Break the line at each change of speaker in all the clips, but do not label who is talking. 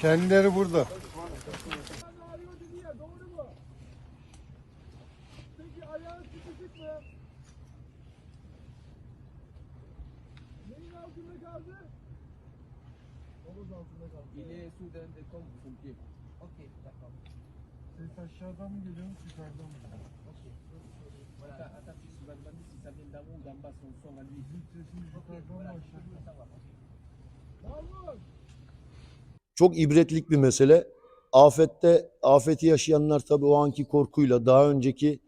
Kendileri burada.
Il est sous d'un des tombes pompiers. Ok, d'accord.
Ses aşağıdan mı geliyor, yukarıdan mı?
Voilà,
Sesimiz yukarıdan mı aşağıdan?
çok ibretlik bir mesele. Afette, afeti yaşayanlar tabii o anki korkuyla daha önceki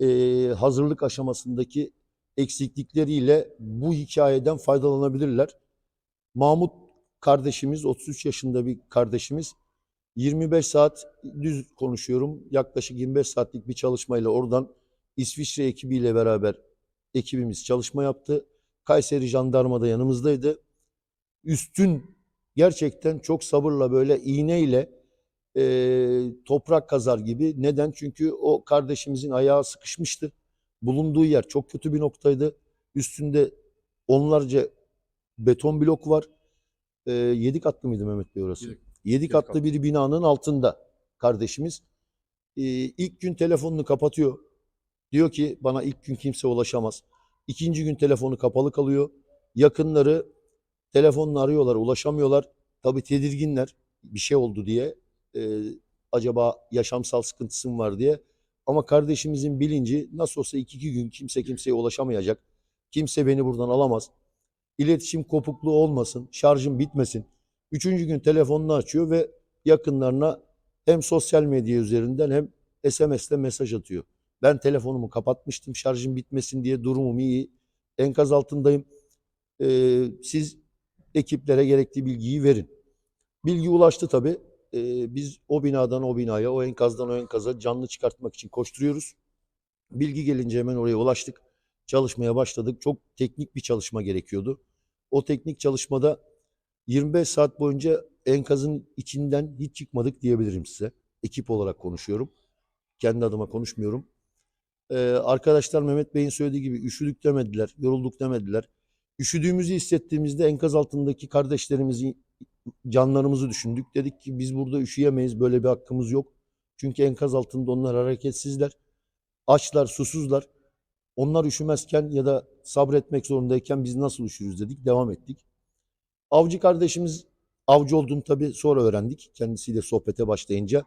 e, hazırlık aşamasındaki eksiklikleriyle bu hikayeden faydalanabilirler. Mahmut kardeşimiz, 33 yaşında bir kardeşimiz 25 saat düz konuşuyorum. Yaklaşık 25 saatlik bir çalışmayla oradan İsviçre ekibiyle beraber ekibimiz çalışma yaptı. Kayseri Jandarma da yanımızdaydı. Üstün gerçekten çok sabırla böyle iğneyle e, toprak kazar gibi. Neden? Çünkü o kardeşimizin ayağı sıkışmıştı. Bulunduğu yer çok kötü bir noktaydı. Üstünde onlarca beton blok var. E, yedi katlı mıydı Mehmet Bey orası?
Yedi-
Yedi, katlı,
katlı.
bir binanın altında kardeşimiz. E, ilk gün telefonunu kapatıyor. Diyor ki bana ilk gün kimse ulaşamaz. İkinci gün telefonu kapalı kalıyor. Yakınları telefonla arıyorlar, ulaşamıyorlar. Tabii tedirginler bir şey oldu diye. Ee, acaba yaşamsal sıkıntısı mı var diye. Ama kardeşimizin bilinci nasıl olsa iki, iki gün kimse kimseye ulaşamayacak. Kimse beni buradan alamaz. İletişim kopukluğu olmasın, şarjım bitmesin. Üçüncü gün telefonunu açıyor ve yakınlarına hem sosyal medya üzerinden hem SMS'le mesaj atıyor. Ben telefonumu kapatmıştım şarjım bitmesin diye durumum iyi. Enkaz altındayım. Ee, siz ekiplere gerekli bilgiyi verin. Bilgi ulaştı tabii. Ee, biz o binadan o binaya, o enkazdan o enkaza canlı çıkartmak için koşturuyoruz. Bilgi gelince hemen oraya ulaştık. Çalışmaya başladık. Çok teknik bir çalışma gerekiyordu. O teknik çalışmada 25 saat boyunca enkazın içinden hiç çıkmadık diyebilirim size. Ekip olarak konuşuyorum. Kendi adıma konuşmuyorum. Ee, arkadaşlar Mehmet Bey'in söylediği gibi üşüdük demediler, yorulduk demediler. Üşüdüğümüzü hissettiğimizde enkaz altındaki kardeşlerimizi, canlarımızı düşündük. Dedik ki biz burada üşüyemeyiz, böyle bir hakkımız yok. Çünkü enkaz altında onlar hareketsizler, açlar, susuzlar. Onlar üşümezken ya da sabretmek zorundayken biz nasıl üşürüz dedik, devam ettik. Avcı kardeşimiz, avcı olduğunu tabii sonra öğrendik. Kendisiyle sohbete başlayınca.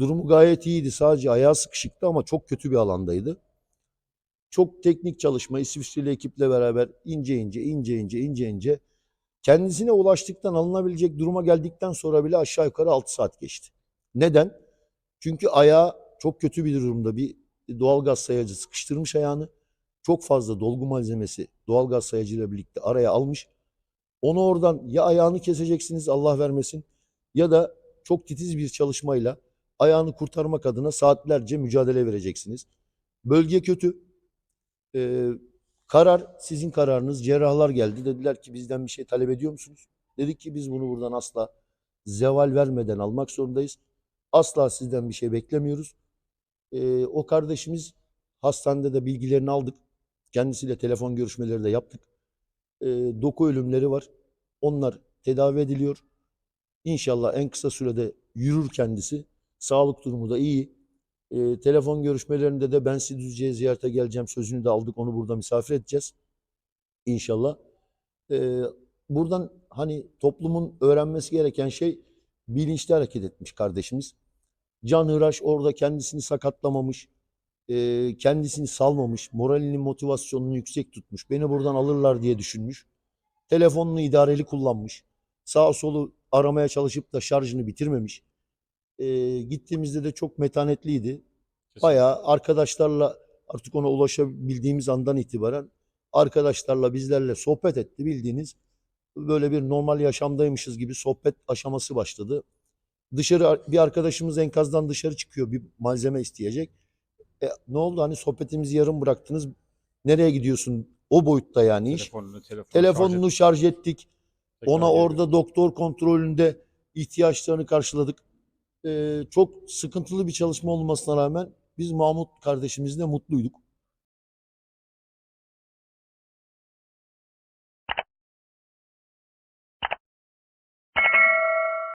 Durumu gayet iyiydi, sadece ayağı sıkışıktı ama çok kötü bir alandaydı çok teknik çalışma İsviçreli ekiple beraber ince ince ince ince ince ince kendisine ulaştıktan alınabilecek duruma geldikten sonra bile aşağı yukarı 6 saat geçti. Neden? Çünkü ayağı çok kötü bir durumda bir doğalgaz sayacı sıkıştırmış ayağını. Çok fazla dolgu malzemesi doğalgaz sayacıyla birlikte araya almış. Onu oradan ya ayağını keseceksiniz Allah vermesin ya da çok titiz bir çalışmayla ayağını kurtarmak adına saatlerce mücadele vereceksiniz. Bölge kötü. Ee, karar sizin kararınız. Cerrahlar geldi. Dediler ki bizden bir şey talep ediyor musunuz? Dedik ki biz bunu buradan asla zeval vermeden almak zorundayız. Asla sizden bir şey beklemiyoruz. Ee, o kardeşimiz hastanede de bilgilerini aldık. Kendisiyle telefon görüşmeleri de yaptık. Ee, doku ölümleri var. Onlar tedavi ediliyor. İnşallah en kısa sürede yürür kendisi. Sağlık durumu da iyi. Ee, telefon görüşmelerinde de ben sizi Düzce'ye ziyarete geleceğim sözünü de aldık. Onu burada misafir edeceğiz. İnşallah. Ee, buradan hani toplumun öğrenmesi gereken şey bilinçli hareket etmiş kardeşimiz. Can Hıraş orada kendisini sakatlamamış, e, kendisini salmamış, moralini, motivasyonunu yüksek tutmuş. Beni buradan alırlar diye düşünmüş. Telefonunu idareli kullanmış. Sağ solu aramaya çalışıp da şarjını bitirmemiş. E, gittiğimizde de çok metanetliydi. Bayağı arkadaşlarla artık ona ulaşabildiğimiz andan itibaren arkadaşlarla bizlerle sohbet etti bildiğiniz böyle bir normal yaşamdaymışız gibi sohbet aşaması başladı. Dışarı bir arkadaşımız enkazdan dışarı çıkıyor. Bir malzeme isteyecek. E, ne oldu hani sohbetimizi yarım bıraktınız. Nereye gidiyorsun? O boyutta yani iş.
Telefonunu, telefonunu,
Telefonunu şarj ettik.
Tekrar
Ona
geliyor.
orada doktor kontrolünde ihtiyaçlarını karşıladık. Çok sıkıntılı bir çalışma olmasına rağmen biz Mahmut kardeşimizle mutluyduk.